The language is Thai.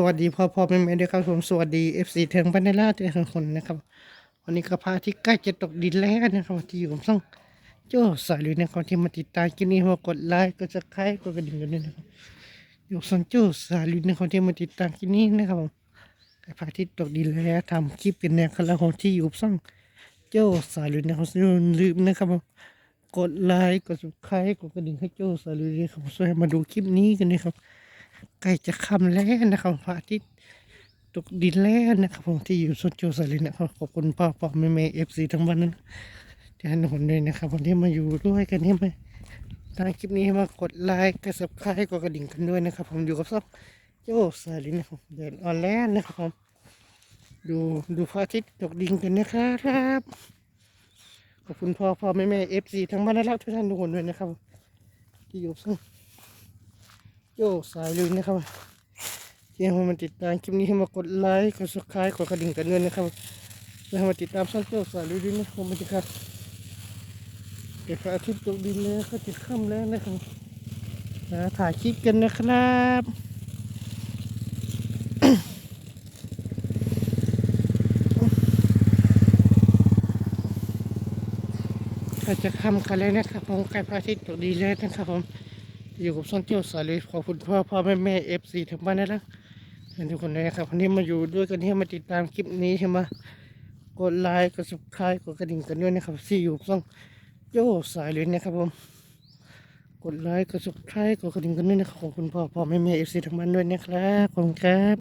สวัสดีพ่อพ่อแม่แม่ด้วยครับผมสวัสดีเอฟซีเทิงพันธุ์ล่าทุกคนนะครับ วันนี้ก็พาที่ใกล้จะตกดินแล้วนะครับที่อยู่กับช่องโจ้สายลุยนะครับที่มาติดตามคลิปนี้มากดไลค์กดซับสไครต์กดกระดิ่งกันด้วยนะครับอยู่กับช่องโจ้สายลุยนะครับที่มาติดตามคลิปนี้นะครับผมก็พาที่ตกดินแล้วทำคลิปเป็นแนวคาราขอที่อยู่กับช่องโจ้สายลุยนะครับอย่าลืมนะครับผมกดไลค์กดซับสไครต์กดกระดิ่งให้โจ้สายลุยด้วยครับช่วยมาดูคลิปนี้กันนะครับ ใกล้จะค่ำแล้วนะครับพระอาทิตย์ตกดินแล้วนะครับผมที่อยู่สวนโจสลินนะครับขอบคุณพ่อพ่อแม่แม่เอฟซีทั้งบ้านนั้นที่ให้ผมด้วยนะครับวันที่มาอยู่ด้วยกันที่มาทางคลิปนี้มากดไลค์กดซับสไครต์กดกระดิ่งกันด้วยนะครับ ผมอยู่กับซอบโจสลินนะครับเดินออนแล้วนะครับผมดูดูพระอาทิตย์ตกดินกันนะครับขอบคุณพ่อพ่อแม่แม่เอฟซีทั้งบ้านและทุกท่านทุกคนด้วยนะครับ ที่อยู่ซึ่ง โยกสายลุยนะครับที่ให้มาติดตามคลิปนี้ให้มากดไลค์กดซับสไครต์กดกระดิ่งกันด้วยนะครับเพื่อให้มาติดตามช่องโยกสายลุยด้วยนะครับมันจะครับเดี๋ยวพระอาทิตย์ตกดินแล้วก็จะค่ำแล้วนะครับนะถ่ายคลิปกันนะครับก็จะค่ำกันแล้วนะครับผมใกล้พระอาทิตย์ตกดินแล้วนะครับผม อยู่กับซ่องเที่ยวสายเลยขอบคุณพ่อพ่อแม่แม่เอฟซีทั้งบ้านนะนะทุกคนนะครับวันนี้มาอยู่ด้วยกันที่มาติดตามคลิปนี้ใช่ไหมกดไลค์กดซับสไครต์กดกระดิ่งกันด้วยนะครับซีอยู่กับช่องโย่สายเลยนะครับผมกดไลค์กดซับสไครต์กดกระดิ่งกันด้วยนะครับขอบคุณพ่อพ่อแม่แม่เอฟซีทั้งบ้านด้วยนะครับขอบคุณครับ